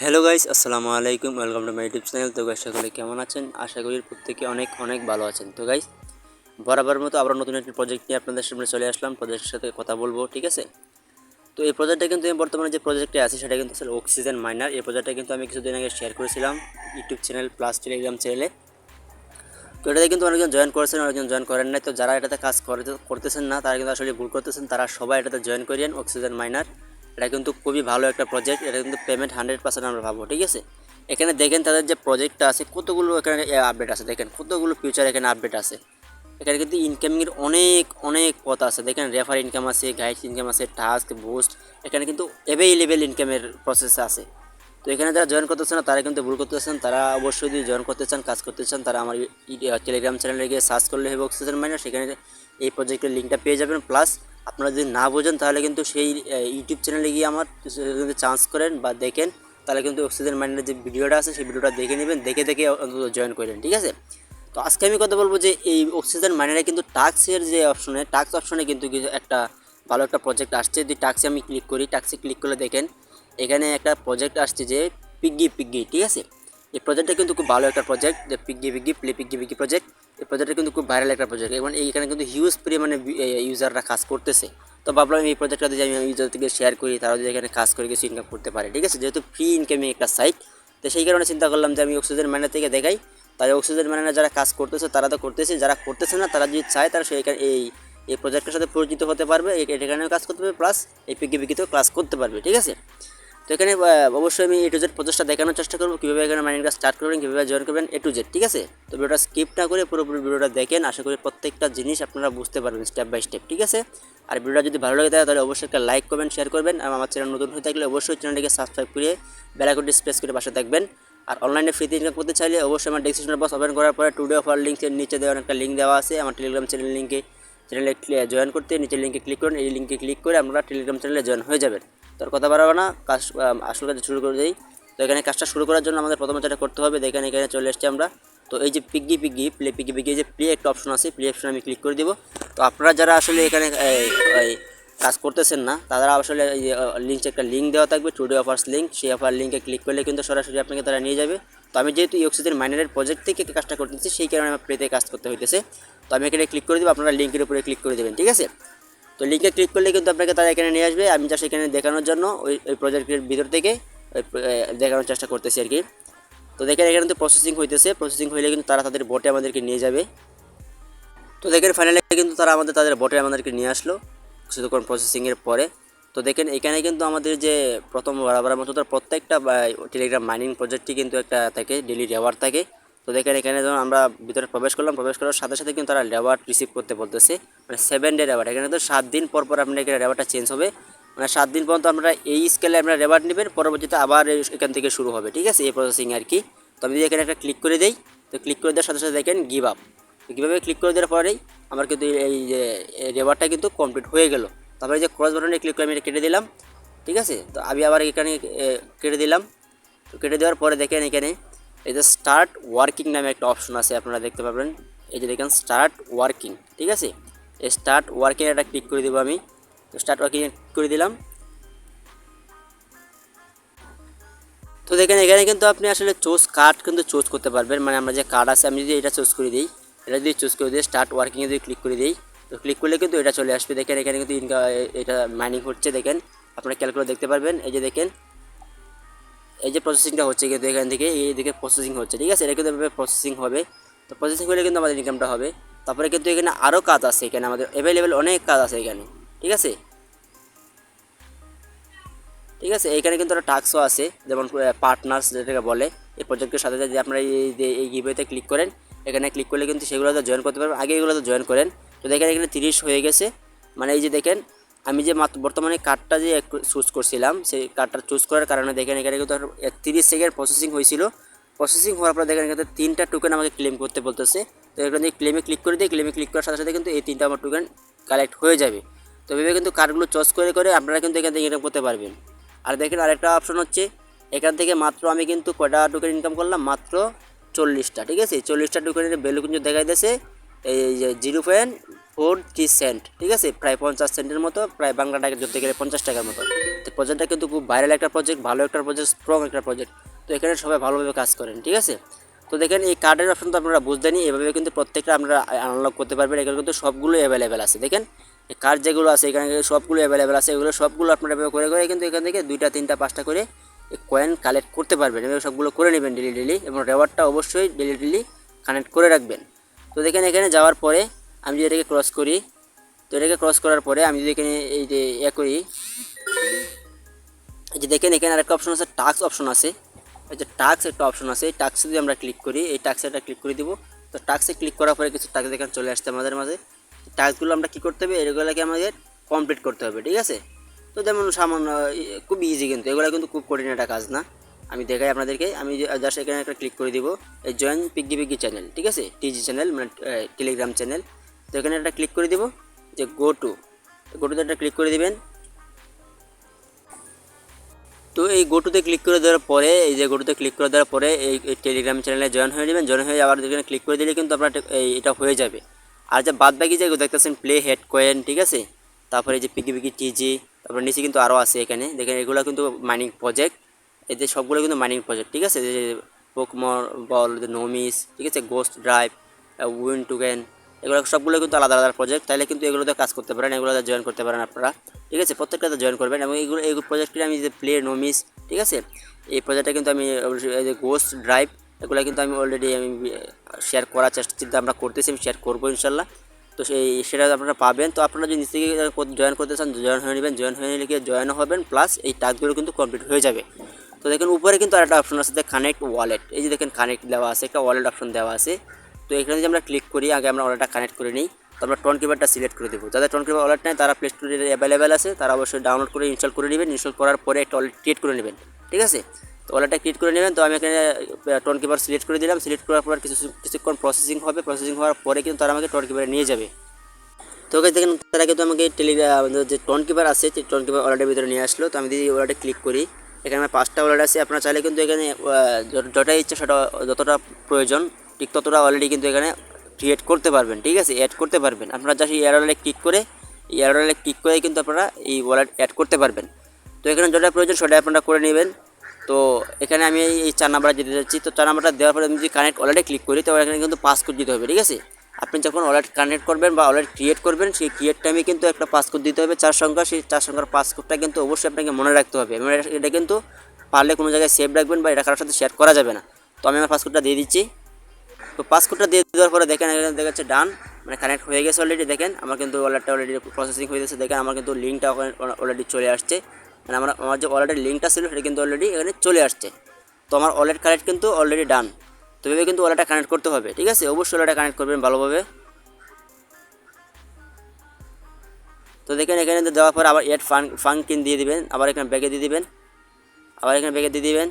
Hello guys আসসালামু আলাইকুম welcome to my YouTube channel তো গাইস সকলে কেমন আছেন? আশা করি প্রত্যেকে অনেক অনেক ভালো আছেন। তো গাইস বরাবর মতো আবার নতুন একটি প্রজেক্ট নিয়ে আপনাদের সামনে চলে আসলাম। প্রজেক্টের সাথে কথা বলব, ঠিক আছে? তো এই প্রজেক্টটা কিন্তু আমি বর্তমানে যে প্রজেক্টে আছে, সেটা কিন্তু আসলে অক্সিজেন মাইনার এই প্রজেক্টটা কিন্তু আমি কিছুদিন আগে শেয়ার করেছিলাম ইউটিউব চ্যানেল প্লাস টেলিগ্রাম চ্যানেলে তো এটাতে কিন্তু অনেকজন জয়েন করেছেন, অনেকজন জয়েন করেন নাই। তো যারা এটাতে কাজ করতে- করতেছেন না, তারা কিন্তু আসলে ভুল করতেছেন। তারা সবাই এটাতে জয়েন করিয়েন অক্সিজেন মাইনার এটা কিন্তু খুবই ভালো একটা প্রজেক্ট এটা কিন্তু পেমেন্ট হান্ড্রেড পার্সেন্ট আমরা পাবো ঠিক আছে? এখানে দেখেন তাদের যে প্রজেক্টটা আছে, কতগুলো এখানে আপডেট আছে দেখেন, কতগুলো ফিউচার এখানে আপডেট আছে। এখানে কিন্তু ইনকামিংয়ের অনেক অনেক পথ আছে। দেখেন রেফার ইনকাম আছে গাইড ইনকাম আছে টাস্ক বুস্ট এখানে কিন্তু অ্যাভেলেবেল ইনকামের প্রসেস আছে। তো এখানে যারা জয়েন করতেছেন না, তারা কিন্তু ভুল করতেছেন, তারা অবশ্যই যদি জয়েন করতে চান, কাজ করতে চান, তারা আমার টেলিগ্রাম চ্যানেলে গিয়ে সার্চ করলে হবে অক্সিজেন মাইনার সেখানে এই প্রজেক্টের লিঙ্কটা পেয়ে যাবেন। প্লাস আপনারা যদি না বোঝেন, তাহলে কিন্তু সেই ইউটিউব চ্যানেলে গিয়ে আমার যদি চান্স করেন বা দেখেন, তাহলে কিন্তু অক্সিজেন মাইন্ডের যে ভিডিওটা আছে, সেই ভিডিওটা দেখে নেবেন, দেখে দেখে অন্তত জয়েন করেন ঠিক আছে? তো আজকে আমি কথা বলব যে এই অক্সিজেন মাইনারে কিন্তু টাক্সের যে অপশনে টাক্স অপশনে কিন্তু একটা ভালো একটা প্রজেক্ট আসছে। যদি টাক্সে আমি ক্লিক করি টাক্সে ক্লিক করলে দেখেন, এখানে একটা প্রজেক্ট আসছে যে পিগি পিগি ঠিক আছে? এই প্রজেক্টটা কিন্তু খুব ভালো একটা প্রজেক্ট যে Piggy Piggy play Piggy Piggy project এই প্রজেক্টটা কিন্তু খুব ভাইরাল একটা প্রজেক্ট এবং এইখানে কিন্তু হিউজ পরিমাণে ইউজাররা কাজ করতেছে। তো ভাবলাম এই প্রজেক্টটা যদি আমি ইউজার থেকে শেয়ার করি, তারা যদি এখানে কাজ করে কিছু ইনকাম করতে পারে, ঠিক আছে? যেহেতু ফ্রি ইনকামিং একটা সাইট তো সেই কারণে চিন্তা করলাম যে আমি অক্সিজেন ম্যানের থেকে দেখাই। তাই অক্সিজেন ম্যানের যারা কাজ করতেছে, তারা তো করতেছে, যারা করতেছে না, তারা যদি চায়, তারা সেই এই এই প্রজেক্টের সাথে পরিচিত হতে পারবে এখানেও কাজ করতে পারবে প্লাস এই পিকি পিকিতেও ক্লাস করতে পারবে, ঠিক আছে? তো এখানে অবশ্যই আমি এ টু জেড প্রচেষ্টা দেখানোর চেষ্টা করব, কীভাবে এখানে মাইনিংটা স্টার্ট করবেন, কীভাবে জয়েন করবেন এ টু জেড ঠিক আছে? তো ভিডিওটা স্কিপ না করে পুরোপুরি ভিডিওটা দেখেন, আশা করি প্রত্যেকটা জিনিস আপনারা বুঝতে পারবেন স্টেপ বাই স্টেপ ঠিক আছে? আর ভিডিওটা যদি ভালো লাগে তাহলে অবশ্যই একটা লাইক করবেন শেয়ার করবেন আর আমার চ্যানেল নতুন হয়ে থাকলে অবশ্যই চ্যানেলটিকে সাবস্ক্রাইব করে বেলাকটি স্পেস করে পাশে থাকবেন। আর অনলাইনে ফ্রিতে ইনকাম করতে চাইলে অবশ্যই আমার ডিসক্রিপশন বক্স ওপেন করার পরে টুডে অফার লিঙ্কের নিচে দেওয়া একটা লিঙ্ক দেওয়া আছে, আমার টেলিগ্রাম চ্যানেল লিঙ্কে চ্যানেলে জয়েন করতে, নিচের লিঙ্কে ক্লিক করুন, এই লিঙ্কে ক্লিক করে আমরা টেলিগ্রাম চ্যানেলে জয়েন হয়ে যাবেন। তোর কথা বাড়াবো না, কাজ আসল কাজ শুরু করে দিই। তো এখানে কাজটা শুরু করার জন্য আমাদের প্রথমে যেটা করতে হবে, দেখেন এখানে চলে এসেছি আমরা। তো এই যে Piggy Piggy play Piggy Piggy যে প্লে একটা অপশন আছে প্লে অপশন আমি ক্লিক করে দিব। তো আপনারা যারা আসলে এখানে কাজ করতেছেন না, তারা আসলে লিঙ্ক একটা লিঙ্ক দেওয়া থাকবে টুডে অফার্স লিঙ্ক সেই অফার লিঙ্কে ক্লিক করলে কিন্তু সরাসরি আপনাকে তারা নিয়ে যাবে। তো আমি যেহেতু এই অক্সিজেন মাইনারের প্রজেক্ট থেকে কাজটা করতেছি, সেই কারণে আমার প্লেতে কাজ করতে হইতেছে। তো আমি এখানে ক্লিক করে দেবো, আপনারা লিঙ্কের উপরে ক্লিক করে দেবেন, ঠিক আছে? তো লিঙ্কে ক্লিক করলে কিন্তু আপনাকে তারা এখানে নিয়ে আসবে। আমি জাস্ট এখানে দেখানোর জন্য ওই ওই প্রজেক্টের ভিতর থেকে ওই দেখানোর চেষ্টা করতেছি আর কি তো দেখেন এখানে কিন্তু প্রসেসিং হইতেছে। প্রসেসিং হইলে কিন্তু তারা তাদের বোটে আমাদেরকে নিয়ে যাবে। তো দেখেন ফাইনালি কিন্তু তারা আমাদের, তাদের বটে আমাদেরকে নিয়ে আসলো কিছুক্ষণ প্রসেসিংয়ের পরে। তো দেখেন এখানে কিন্তু আমাদের যে প্রথম বরাবর মতো তার প্রত্যেকটা টেলিগ্রাম মাইনিং প্রজেক্টটি কিন্তু একটা থাকে ডেলি রেওয়ার্ড থাকে। তো দেখেন এখানে যখন আমরা ভিতরে প্রবেশ করলাম, প্রবেশ করার সাথে সাথে কিন্তু তারা রেওয়ার্ড রিসিভ করতে বলতেছে। মানে সেভেন ডে রেওয়ার্ড এখানে তো সাত দিন পর পর আপনার এখানে রেওয়ার্ডটা চেঞ্জ হবে। মানে সাত দিন পর্যন্ত আমরা এই স্কেলে আপনারা রেওয়ার্ড নেবেন, পরবর্তীতে আবার এখান থেকে শুরু হবে, ঠিক আছে? এই প্রসেসিং আর কি। তো আমি যদি এখানে একটা ক্লিক করে দিই, তো ক্লিক করে দেওয়ার সাথে সাথে দেখেন গিভ আপ তো কীভাবে ক্লিক করে দেওয়ার পরেই আমার কিন্তু এই যে রেবারটা কিন্তু কমপ্লিট হয়ে গেল। তারপরে যে ক্রস বাটনে ক্লিক করে আমি এটা কেটে দিলাম, ঠিক আছে? তো আমি আবার এখানে কেটে দিলাম। তো কেটে দেওয়ার পরে দেখেন এখানে এই যে স্টার্ট ওয়ার্কিং নামে একটা অপশন আছে, আপনারা দেখতে পাবেন। এই যে দেখেন স্টার্ট ওয়ার্কিং ঠিক আছে? এই স্টার্ট ওয়ার্কিং একটা ক্লিক করে দেবো আমি। তো স্টার্ট ওয়ার্কিং করে দিলাম। তো দেখেন, এখানে কিন্তু আপনি আসলে চুজ কার্ড কিন্তু চুজ করতে পারবেন। মানে আমরা যে কার্ড আছে, আমি যদি এটা চুজ করে দিই, এটা যদি চুজ করে দিই স্টার্ট ওয়ার্কিংয়ে যদি ক্লিক করে দিই, তো ক্লিক করলে কিন্তু এটা চলে আসবে। দেখেন, এখানে কিন্তু ইনকাম এটা মাইনিং হচ্ছে। দেখেন, আপনারা ক্যালকুলেট দেখতে পারবেন। এই যে দেখেন এই যে প্রসেসিংটা হচ্ছে কিন্তু এখান থেকে এই দিকে প্রসেসিং হচ্ছে, ঠিক আছে? এটা কিন্তু এভাবে প্রসেসিং হবে। তো প্রসেসিং হলে কিন্তু আমাদের ইনকামটা হবে। তারপরে কিন্তু এখানে আরও কাজ আছে, এখানে আমাদের অ্যাভেলেবেল অনেক কাজ আছে এখানে, ঠিক আছে? ঠিক আছে? এইখানে কিন্তু একটা টাস্কও আছে, যেমন পার্টনার্স যেটাকে বলে, এই প্রজেক্টের সাথে যদি আপনারা এই যে, এই গিভেতে ক্লিক করেন, এখানে ক্লিক করলে কিন্তু সেগুলোতে জয়েন করতে পারবেন। আগে এগুলোতে জয়েন করেন। তো দেখেন এখানে তিরিশ হয়ে গেছে। মানে এই যে দেখেন আমি যে মাত্র বর্তমানে কার্ডটা যে চুজ করছিলাম, সেই কার্ডটা চুজ করার কারণে দেখেন এখানে কিন্তু তিরিশ সেকেন্ড প্রসেসিং হয়েছিল। প্রসেসিং হওয়ার পর দেখেন এখানে তিনটা টোকেন আমাকে ক্লেম করতে বলতেছে। তো এখানে যদি ক্লেমে ক্লিক করে দিই ক্লেমে ক্লিক করার সাথে সাথে কিন্তু এই তিনটা আমার টোকেন কালেক্ট হয়ে যাবে। তো এভাবে কিন্তু কার্ডগুলো চয়েস করে করে আপনারা কিন্তু এখান থেকে ইনকাম করতে পারবেন। আর দেখেন আরেকটা অপশন হচ্ছে, এখান থেকে মাত্র আমি কিন্তু কটা টোকেন ইনকাম করলাম? মাত্র চল্লিশটা, ঠিক আছে? চল্লিশটা টোকেনের ভ্যালু কিন্তু দেখাই দিয়েছে। এই যে zero point forty cent, ঠিক আছে? প্রায় পঞ্চাশ সেন্টের মতো, প্রায় বাংলা টাকা ধরতে গেলে পঞ্চাশ টাকার মতো। তো প্রজেক্টটা কিন্তু খুব ভাইরাল একটা প্রজেক্ট ভালো একটা প্রজেক্ট স্ট্রং একটা প্রজেক্ট তো এখানে সবাই ভালোভাবে কাজ করেন, ঠিক আছে? তো দেখেন, এই কার্ডের অপশন তো আপনারা বুঝতেনি এভাবে কিন্তু প্রত্যেকটা আপনারা আনলক করতে পারবেন। এখানে কিন্তু সবগুলো অ্যাভেলেবেল আছে, দেখেন? এই কার্ড যেগুলো আছে, এখানে সবগুলো অ্যাভেলেবেল আছে, এগুলো সবগুলো আপনারা এভাবে করে করে কিন্তু এখান থেকে দুইটা, তিনটা, পাঁচটা করে কয়েন কালেক্ট করতে পারবেন। এভাবে সবগুলো করে নেবেন ডেলি ডেলি এবং রেওয়ার্ডটা অবশ্যই ডেলি ডেলি কানেক্ট করে রাখবেন। তো দেখেন, এখানে যাওয়ার পরে আমি যদি এটাকে ক্রস করি, তো এটাকে ক্রস করার পরে আমি যদি এখানে এই যে ইয়ে করি, এই যে দেখেন এখানে আরেকটা অপশন আছে টাক্স অপশন আছে। এই যে টাক্স একটা অপশন আছে, এই টাক্সে যদি আমরা ক্লিক করি, এই টাক্সে একটা ক্লিক করে দিব। তো টাক্সে ক্লিক করার পরে কিছু টাক্স এখানে চলে আসছে আমাদের মাঝে। টাস্কগুলো আমরা কী করতে হবে? এগুলোকে আমাদের কমপ্লিট করতে হবে, ঠিক আছে? তো যেমন সামান্য খুব ইজি কিন্তু, এগুলো কিন্তু খুব কঠিন একটা কাজ না। আমি দেখাই আপনাদেরকে, আমি জাস্ট এখানে একটা ক্লিক করে দিব, এই জয়েন পিগি পিগি চ্যানেল ঠিক আছে? টিজি চ্যানেল মানে টেলিগ্রাম চ্যানেল তো এখানে একটা ক্লিক করে দিব, যে গো টু গো টুতে একটা ক্লিক করে দিবেন। তো এই গোটুতে ক্লিক করে দেওয়ার পরে, এই যে গোটুতে ক্লিক করে দেওয়ার পরে এই টেলিগ্রাম চ্যানেলে জয়েন হয়ে যাবেন জয়েন হয়ে আবার এখানে ক্লিক করে দিলে কিন্তু আপনার এটা- হয়ে যাবে। আর যে বাদ বাকি যেগুলো দেখতেছেন প্লে হেড কয়েন ঠিক আছে? তারপরে এই যে পিকি পিকি টিজি তারপরে নিচে কিন্তু আরও আছে এখানে। দেখেন, এগুলো কিন্তু মাইনিং প্রজেক্ট এতে সবগুলো কিন্তু মাইনিং প্রজেক্ট ঠিক আছে? যে পোকমর বল নোমিস ঠিক আছে? গোস্ট ড্রাইভ উইন টুগেন এগুলো সবগুলো কিন্তু আলাদা আলাদা প্রজেক্ট তাহলে কিন্তু এগুলোতে কাজ করতে পারেন, এগুলোতে জয়েন করতে পারেন আপনারা। ঠিক আছে? প্রত্যেকটাতে জয়েন করবেন এবং এইগুলো এই প্রজেক্টটি আমি যে প্লে নোমিস ঠিক আছে? এই প্রজেক্টটা কিন্তু আমি যে গোস্ট ড্রাইভ এগুলো কিন্তু আমি অলরেডি আমি শেয়ার করার চেষ্টা, চিন্তা আমরা করতেছি, আমি শেয়ার করব ইনশাল্লাহ। তো সেই, সেটা আপনারা পাবেন। তো আপনারা যদি নিচ থেকে জয়েন করতে চান জয়েন হয়ে নেবেন। জয়েন হয়ে নিলে গিয়ে জয়েনও হবেন প্লাস এই টাস্কগুলো কিন্তু কমপ্লিট হয়ে যাবে। তো দেখেন উপরে কিন্তু আরেকটা অপশন আছে কানেক্ট ওয়ালেট এই যে দেখেন কানেক্ট দেওয়া আছে, একটা ওয়ালেট অপশন দেওয়া আছে। তো এখানে যদি আমরা ক্লিক করি আগে আমরা ওয়ালেটটা কানেক্ট করে নিই তো আমরা টন কিপারটা সিলেক্ট করে দেবো। যাদের টন কিপার ওয়ালেট নেই তারা প্লে স্টোরে অ্যাভেলেবেল আছে তারা অবশ্যই ডাউনলোড করে ইনস্টল করে নেবেন। ইনস্টল করার পরে একটা ওয়ালেট ক্রিয়েট করে নেবেন ঠিক আছে? তো ওয়ালেটটা ক্রিয়েট করে নেবেন তো আমি এখানে টন কিপার সিলেক্ট করে দিলাম। সিলেক্ট করার পর কিছু কিছুক্ষণ প্রসেসিং হবে। প্রসেসিং হওয়ার পরে কিন্তু তারা আমাকে টন কিপারে নিয়ে যাবে। তো ওকে দেখেন তারা কিন্তু আমাকে টেলিগ্রাম যে টন কিপার আছে টন কিপার ওয়ালেটের ভিতরে নিয়ে আসলো। তো আমি যদি ওয়ালেটে ক্লিক করি এখানে আমার পাঁচটা ওয়ালেট আছে। আপনারা চাইলে কিন্তু এখানে আহ, যত- ইচ্ছা সেটা যতটা প্রয়োজন ঠিক ততটা অলরেডি কিন্তু এখানে ক্রিয়েট করতে পারবেন, ঠিক আছে? অ্যাড করতে পারবেন। আপনারা জাস্ট এই ওয়ালেটে ক্লিক করে, এই ওয়ালেটে ক্লিক করে কিন্তু আপনারা এই ওয়ালেট অ্যাড করতে পারবেন। তো এখানে যেটা প্রয়োজন সেটা আপনারা করে নেবেন। তো এখানে আমি এই- চার নাম্বারটা দিতে যাচ্ছি। তো চার নাম্বারটা দেওয়ার পরে আমি যদি কানেক্ট ওয়ালেটে ক্লিক করি, তো এখানে কিন্তু পাসকোড দিতে হবে, ঠিক আছে? আপনি যখন ওয়ালেট কানেক্ট করবেন বা ওয়ালেট ক্রিয়েট করবেন, সেই ক্রিয়েট টাইমে কিন্তু একটা পাসকোড দিতে হবে, চার সংখ্যা। সেই চার সংখ্যার পাসকোডটা কিন্তু অবশ্যই আপনাকে মনে রাখতে হবে। এটা কিন্তু পারলে কোনো জায়গায় সেভ রাখবেন বা এটা কারোর সাথে শেয়ার করা যাবে না। তো আমি আমার পাসকোডটা দিয়ে দিচ্ছি। তো পাসকোডটা দিয়ে দেওয়ার পরে দেখেন, এখানে দেখা যাচ্ছে ডান মানে কানেক্ট হয়ে গেছে অলরেডি দেখেন। আমার কিন্তু ওয়ালেটটা অলরেডি প্রসেসিং হয়ে গেছে, দেখেন। আমার কিন্তু লিঙ্কটা অলরেডি চলে আসছে। মানে আমার আমার যে ওয়ালেটের লিঙ্কটা ছিল, সেটা কিন্তু অলরেডি এখানে চলে আসছে। তো আমার ওয়ালেট কানেক্ট কিন্তু অলরেডি ডান তো এভাবে কিন্তু ওয়ালেটটা কানেক্ট করতে হবে, ঠিক আছে? অবশ্যই ওয়ালেটটা কানেক্ট করবেন ভালোভাবে। তো দেখেন, এখানে দেওয়ার পর আবার এড ফান ফাঙ্কিন দিয়ে দিবেন, আবার এখানে ব্যাগে দিয়ে দিবেন, আবার এখানে ব্যাগে দিয়ে দিবেন।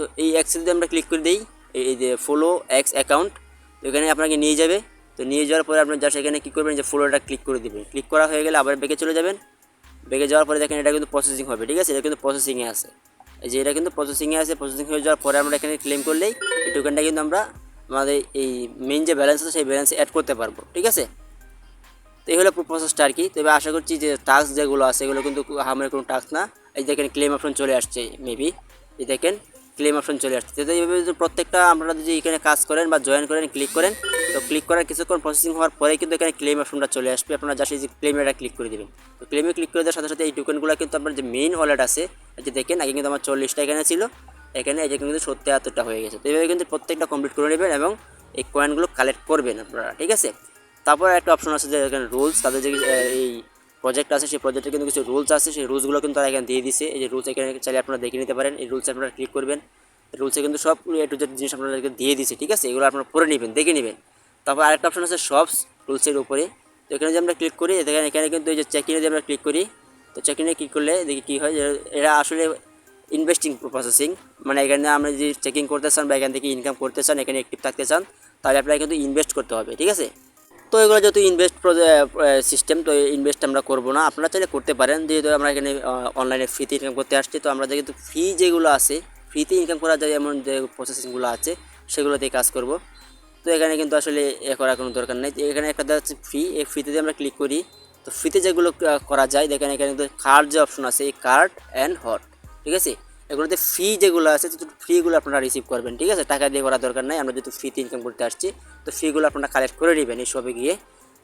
তো এই অ্যাক্সে যদি আমরা ক্লিক করে দিই। এই যে ফলো অ্যাক্স অ্যাকাউন্ট তো এখানে আপনাকে নিয়ে যাবে। তো নিয়ে যাওয়ার পরে আপনি জাস্ট এখানে কী করবেন যে ফলোটা ক্লিক করে দিবেন। ক্লিক করা হয়ে গেলে আবার ব্যাগে চলে যাবেন। ব্যাগে যাওয়ার পরে দেখেন এটা কিন্তু প্রসেসিং হবে, ঠিক আছে? এটা কিন্তু প্রসেসিংয়ে আছে। যে এটা কিন্তু প্রসেসিংয়ে আছে প্রসেসিং হয়ে যাওয়ার পরে আমরা এখানে ক্লেম করলেই এই টোকেনটা কিন্তু আমরা আমাদের এই মেন যে ব্যালেন্স আছে, সেই ব্যালেন্সে অ্যাড করতে পারব, ঠিক আছে? তো এই হলো প্রসেসটা আর কি। তবে আশা করছি যে টাস্ক যেগুলো আছে, এগুলো কিন্তু আমার কোনো টাস্ক না। এই দেখেন ক্লেম অপশন চলে আসছে মেবি এই দেখেন ক্লেম অপশন চলে আসছে। তো এইভাবে যদি প্রত্যেকটা আপনারা যদি এখানে কাজ করেন বা জয়েন করেন ক্লিক করেন, তো ক্লিক করার কিছুক্ষণ প্রসেসিং হওয়ার পরে কিন্তু এখানে ক্লেম অপশনটা চলে আসবে। আপনারা জাস্ট এই যে ক্লেমে ক্লিক করে দেবেন। তো ক্লেমে ক্লিক করে দেওয়ার সাথে সাথে এই টোকেনগুলো কিন্তু আপনার যে মেইন ওয়ালেট আছে যে দেখেন, আগে কিন্তু আমার চল্লিশটা এখানে ছিল, এখানে এই কিন্তু সত্তর হয়ে গেছে। তো এইভাবে কিন্তু প্রত্যেকটা কমপ্লিট করে নেবেন এবং এই কয়েনগুলো কালেক্ট করবেন আপনারা, ঠিক আছে? তারপর একটা অপশন আছে যে এখানে রুলস তাদের যে এই প্রজেক্ট আছে, সেই প্রজেক্টের কিন্তু কিছু রুলস আছে, সেই রুলসগুলো কিন্তু তারা এখানে দিয়ে দিছে। এই যে রুলস এখানে চাইলে আপনারা দেখে নিতে পারেন। এই রুলস আপনারা ক্লিক করবেন। রুলসে কিন্তু সব এ টু জেড জিনিস আপনাদেরকে দিয়ে দিছে, ঠিক আছে? এগুলো আপনারা পড়ে নেবেন, দেখে নেবেন। তারপর আরেকটা অপশন আছে শপস রুলসের উপরে। তো এখানে যদি আমরা ক্লিক করি দেখেন এখানে কিন্তু এই যে চেক ইনে যদি আমরা ক্লিক করি, তো চেক ইনে ক্লিক করলে দেখি কী হয় এরা আসলে ইনভেস্টিং প্রসেসিং মানে এখানে আমরা যদি চেকিং করতে চান বা এখান থেকে ইনকাম করতে চান, এখানে অ্যাক্টিভ থাকতে চান, তাহলে আপনাকে কিন্তু ইনভেস্ট করতে হবে, ঠিক আছে? তো এগুলো যেহেতু ইনভেস্ট সিস্টেম তো ইনভেস্ট আমরা করব না। আপনারা চাইলে করতে পারেন। যেহেতু আমরা এখানে অনলাইনে ফ্রিতে ইনকাম করতে আসছি, তো আমরা যেহেতু ফ্রি যেগুলো আছে ফ্রিতে ইনকাম করা যায় এমন যে প্রসেসিংগুলো আছে সেগুলো দিয়ে কাজ করব। তো এখানে কিন্তু আসলে এ করার কোনো দরকার নেই। এখানে একটা হচ্ছে ফ্রি এই ফ্রিতে আমরা ক্লিক করি। তো ফ্রিতে যেগুলো করা যায়, দেখেন এখানে কিন্তু কার্ড যে অপশন আছে, এই কার্ড অ্যান্ড হট ঠিক আছে? এগুলোতে ফি যেগুলো আছে, তো ফ্রিগুলো আপনারা রিসিভ করবেন, ঠিক আছে? টাকা দিয়ে করার দরকার নাই, আমরা যেহেতু ফিতে ইনকাম করতে আসছি, তো ফিগুলো আপনারা কালেক্ট করে নেবেন এই শপে গিয়ে।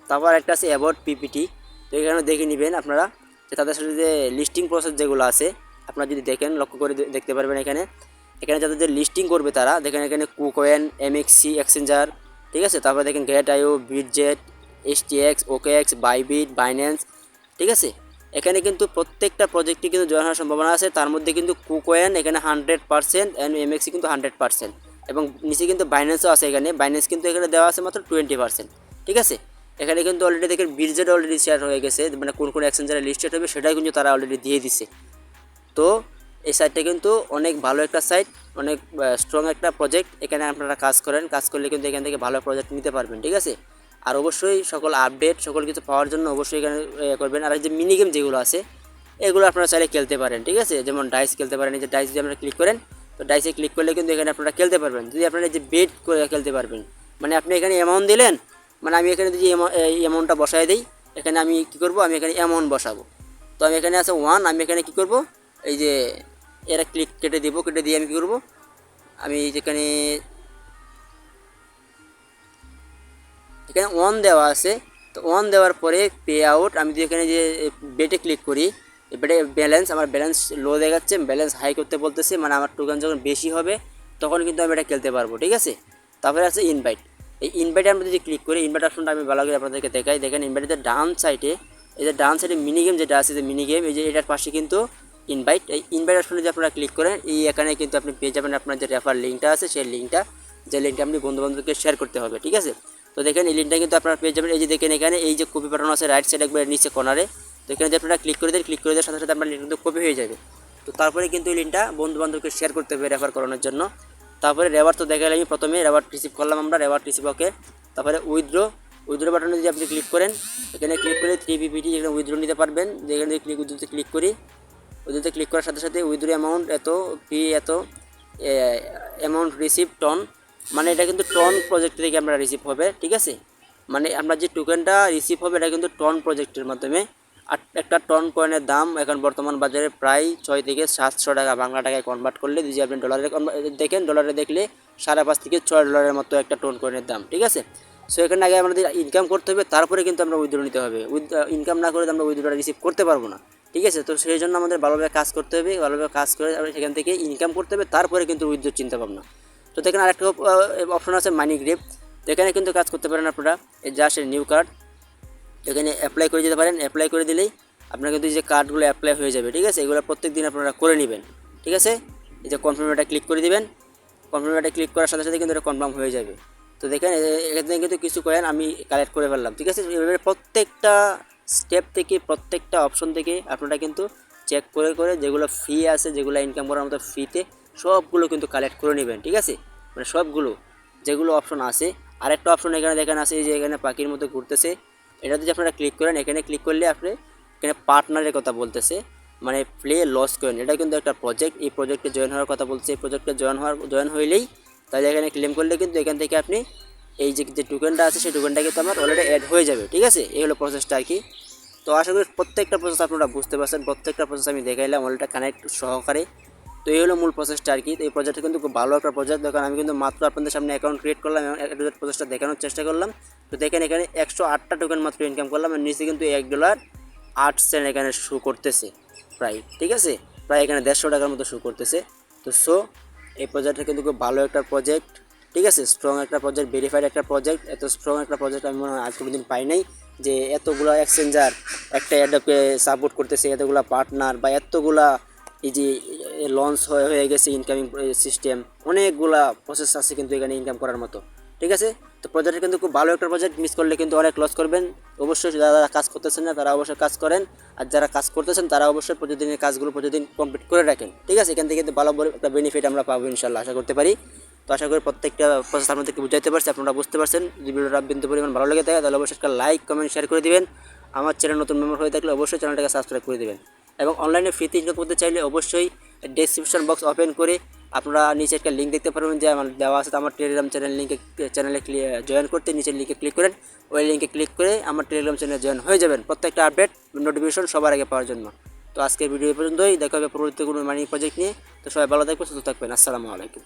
তারপর একটা আছে অ্যাবাউট পিপিটি তো এখানে দেখে নেবেন আপনারা যে তাদের সাথে যে লিস্টিং প্রসেস যেগুলো আছে, আপনারা যদি দেখেন, লক্ষ্য করে দেখতে পারবেন এখানে। এখানে যাদের যে লিস্টিং করবে তারা, দেখেন এখানে কুকোয়েন এমএক্সি এক্সচেঞ্জার ঠিক আছে? তারপরে দেখেন Gate io Bitget STX OKX Bybit Binance ঠিক আছে? এখানে কিন্তু প্রত্যেকটা প্রজেক্টে কিন্তু জয়েন হওয়ার সম্ভাবনা আছে। তার মধ্যে কিন্তু কুকোয়েন এখানে হান্ড্রেড পার্সেন্ট অ্যান্ড এমএক্সি কিন্তু হান্ড্রেড পার্সেন্ট এবং নিচে কিন্তু বাইন্যান্সও আছে এখানে। বাইন্যান্স কিন্তু এখানে দেওয়া আছে মাত্র টোয়েন্টি পার্সেন্ট ঠিক আছে? এখানে কিন্তু অলরেডি দেখেন বিটজেট অলরেডি শেয়ার হয়ে গেছে মানে কোন কোন এক্সচেঞ্জারে লিস্টেড হবে সেটাই কিন্তু তারা অলরেডি দিয়ে দিছে। তো এই সাইটটা কিন্তু অনেক ভালো একটা সাইট অনেক স্ট্রং একটা প্রজেক্ট এখানে আপনারা কাজ করেন, কাজ করলে কিন্তু এখান থেকে ভালো প্রজেক্ট নিতে পারবেন, ঠিক আছে? আর অবশ্যই সকল আপডেট সকল কিছু পাওয়ার জন্য অবশ্যই এখানে করবেন। আর এই যে মিনি গেম যেগুলো আছে, এগুলো আপনারা চাইলে খেলতে পারেন, ঠিক আছে? যেমন ডাইস খেলতে পারেন, এই যে ডাইস যদি আপনারা ক্লিক করেন, তো ডাইসে ক্লিক করলে কিন্তু এখানে আপনারা খেলতে পারবেন। যদি আপনারা এই যে বেট করে খেলতে পারবেন মানে আপনি এখানে অ্যামাউন্ট দিলেন মানে আমি এখানে যদি অ্যামাউন্টটা বসাই দিই, এখানে আমি কী করব? আমি এখানে অ্যামাউন্ট বসাবো। তো আমি এখানে আছে ওয়ান আমি এখানে কী করব? এই যে এরা ক্লিক কেটে দিব, কেটে দিয়ে আমি কী করব? আমি যেখানে এখানে অন দেওয়া আছে। তো অন দেওয়ার পরে পে আউট আমি যদি এখানে যে বেটে ক্লিক করি বেটে ব্যালেন্স আমার ব্যালেন্স লো দেখাচ্ছে ব্যালেন্স হাই করতে বলতেছে মানে আমার টোকেন যখন বেশি হবে, তখন কিন্তু আমি এটা খেলতে পারব, ঠিক আছে? তারপরে আছে ইনভাইট এই ইনভাইটে আমরা যদি ক্লিক করি ইনভাইট অপশনটা আমি ভালো করে আপনাদেরকে দেখাই। দেখেন ইনভাইটের ডান সাইডে এই যে ডান সাইডে মিনি গেম যেটা আছে, যে মিনি গেম এই যে এটার পাশে কিন্তু ইনভাইট এই ইনভাইট অপশনে যদি আপনারা ক্লিক করেন, এই এখানে কিন্তু আপনি পেয়ে যাবেন আপনার যে রেফার লিঙ্কটা আছে, সেই লিঙ্কটা যে লিঙ্কটা আপনি বন্ধু বান্ধবকে শেয়ার করতে হবে, ঠিক আছে? তো দেখেন, এই লিঙ্কটা কিন্তু আপনারা পেয়ে যাবেন। এই যে দেখেন এখানে, এই যে কপি পাঠানো আছে রাইট সাইড একবার নিচে কর্নারে তো এখানে যদি আপনারা ক্লিক করে দেন ক্লিক করে দেওয়ার সাথে সাথে আপনার লিঙ্ক কিন্তু কপি হয়ে যাবে। তো তারপরে কিন্তু এই লিঙ্কটা বন্ধু বান্ধবকে শেয়ার করতে হবে রেফার করানোর জন্য। তারপরে রেওয়ার তো দেখালে আমি প্রথমে। রেওয়ার রিসিভ করলাম আমরা রেওয়ার রিসিভ ওকে তারপরে উইথড্রো উইথড্রো বাটনে যদি আপনি ক্লিক করেন, এখানে ক্লিক করে থ্রি পিপিটি যেখানে উইথড্রো নিতে পারবেন। যেখানে ক্লিক উইথড্রোতে ক্লিক করি উইথড্রোতে ক্লিক করার সাথে সাথে উইথড্রো অ্যামাউন্ট এত ফি এত অ্যামাউন্ট রিসিভ টন মানে এটা কিন্তু টন প্রজেক্ট থেকে আমরা রিসিভ হবে, ঠিক আছে? মানে আমরা যে টোকেনটা রিসিভ হবে, এটা কিন্তু টন প্রজেক্টের মাধ্যমে। আর একটা টন কয়েনের দাম এখন বর্তমান বাজারে প্রায় ছয় থেকে সাতশো টাকা, বাংলা টাকায় কনভার্ট করলে যদি আপনি ডলারে দেখেন ডলারে দেখলে সাড়ে পাঁচ থেকে ছয় ডলারের মতো একটা টন কয়েনের দাম, ঠিক আছে? সো এখানে আগে আমাদের ইনকাম করতে হবে, তারপরে কিন্তু আমরা উইথড্র নিতে হবে। উইথ ইনকাম না করে আমরা উইথড্রটা রিসিভ করতে পারব না, ঠিক আছে? তো সেই জন্য আমাদের ভালোভাবে কাজ করতে হবে, ভালোভাবে কাজ করে সেখান থেকে ইনকাম করতে হবে, তারপরে কিন্তু উইথড্র চিন্তা ভাবনা তো দেখেন আরেকটা অপশন আছে মানি গ্রেপ তো এখানে কিন্তু কাজ করতে পারেন আপনারা জাস্ট নিউ কার্ড এখানে অ্যাপ্লাই করে দিতে পারেন অ্যাপ্লাই করে দিলেই আপনার কিন্তু যে কার্ডগুলো অ্যাপ্লাই হয়ে যাবে, ঠিক আছে? এগুলো প্রত্যেক দিন আপনারা করে নেবেন, ঠিক আছে? এই যে কনফার্ম এটা ক্লিক করে দিবেন কনফার্ম এটা ক্লিক করার সাথে সাথে কিন্তু এটা কনফার্ম হয়ে যাবে। তো দেখেন এখানে কিন্তু কিছু কয়েন আমি কালেক্ট করে ফেললাম, ঠিক আছে? এভাবে প্রত্যেকটা স্টেপ থেকে, প্রত্যেকটা অপশন থেকে আপনারা কিন্তু চেক করে করে যেগুলো ফ্রি আছে, যেগুলো ইনকাম করার মতো ফ্রিতে সবগুলো কিন্তু কালেক্ট করে নেবেন, ঠিক আছে? মানে সবগুলো, যেগুলো অপশন আছে। আরেকটা অপশন এখানে দেখেন আছে যে এখানে পাখির মতো ঘুরতেছে। এটা যদি আপনারা ক্লিক করেন, এখানে ক্লিক করলে আপনি এখানে পার্টনারের কথা বলতেছে। মানে প্লে লস করেন এটা কিন্তু একটা প্রজেক্ট এই প্রজেক্টে জয়েন হওয়ার কথা বলছে এই প্রজেক্টে জয়েন হওয়ার জয়েন হইলেই তাহলে এখানে ক্লেম করলে কিন্তু এখান থেকে আপনি এই যে যে টোকেনটা আছে, সেই টোকেনটা কিন্তু আমার অলরেডি অ্যাড হয়ে যাবে, ঠিক আছে? এই হলো প্রসেসটা আর কি। তো আশা করি প্রত্যেকটা প্রসেস আপনারা বুঝতে পারছেন। প্রত্যেকটা প্রসেস আমি দেখাইলাম অলরেডি কানেক্ট সহকারে। তো এই হলো মূল প্রসেসটা আর কি। এই প্রজেক্টটা কিন্তু খুব ভালো একটা প্রজেক্ট দেখেন, আমি কিন্তু মাত্র আপনাদের সামনে অ্যাকাউন্ট ক্রিয়েট করলাম এবং প্রসেসটা দেখানোর চেষ্টা করলাম। তো দেখেন, এখানে একশো আটটা টোকেন মাত্র ইনকাম করলাম আর নিচে কিন্তু এক ডলার আট সেন্ট এখানে শু করতেছে, প্রায়, ঠিক আছে? প্রায় এখানে দেড়শো টাকার মতো শু করতেছে। তো সো এই প্রজেক্টটা কিন্তু খুব ভালো একটা প্রজেক্ট ঠিক আছে? স্ট্রং একটা প্রজেক্ট ভেরিফাইড একটা প্রজেক্ট এত স্ট্রং একটা প্রজেক্ট আমি মনে হয় আজ দিন পাই নাই যে এতগুলো এক্সচেঞ্জার একটা অ্যাডপকে সাপোর্ট করতেছে, এতগুলা পার্টনার বা এতগুলা এই যে লঞ্চ হয়ে গেছে ইনকামিং সিস্টেম অনেকগুলা প্রসেস আছে কিন্তু এখানে ইনকাম করার মতো। ঠিক আছে? তো প্রজেক্টটা কিন্তু খুব ভালো একটা প্রজেক্ট মিস করলে কিন্তু অনেক লস করবেন। অবশ্যই যারা যারা কাজ করতেছেন না, তারা অবশ্যই কাজ করেন। আর যারা কাজ করতেছেন, তারা অবশ্যই প্রতিদিনের কাজগুলো প্রতিদিন কমপ্লিট করে রাখেন। ঠিক আছে? এখান থেকে কিন্তু ভালো একটা বেনিফিট আমরা পাবো ইনশাল্লাহ আশা করতে পারি। তো আশা করি প্রত্যেকটা প্রসেস আপনাদেরকে বুঝাইতে পারছি, আপনারা বুঝতে পারছেন। যদি ভিডিওটা বিন্দু পরিমাণ ভালো লেগে থাকে, তাহলে অবশ্যই একটা লাইক কমেন্ট শেয়ার করে দিবেন। আমার চ্যানেল নতুন মেম্বার হয়ে থাকলে অবশ্যই চ্যানেলটাকে সাবস্ক্রাইব করে দেবেন। এবং অনলাইনে ফ্রিতে ইনকাম করতে চাইলে অবশ্যই ডেসক্রিপশন বক্স ওপেন করে আপনারা নিচে একটা লিঙ্ক দেখতে পারবেন যে আমার দেওয়া আছে। আমার টেলিগ্রাম চ্যানেল লিঙ্কে চ্যানেলে জয়েন করতে নিচের লিঙ্কে ক্লিক করেন। ওই লিঙ্কে ক্লিক করে আমার টেলিগ্রাম চ্যানেলে জয়েন হয়ে যাবেন। প্রত্যেকটা আপডেট নোটিফিকেশন সবার আগে পাওয়ার জন্য। তো আজকের ভিডিও পর্যন্তই। দেখা হবে পরবর্তী মাইনিং প্রজেক্ট নিয়ে। তো সবাই ভালো থাকবেন, সুস্থ থাকবেন। আসসালামু আলাইকুম।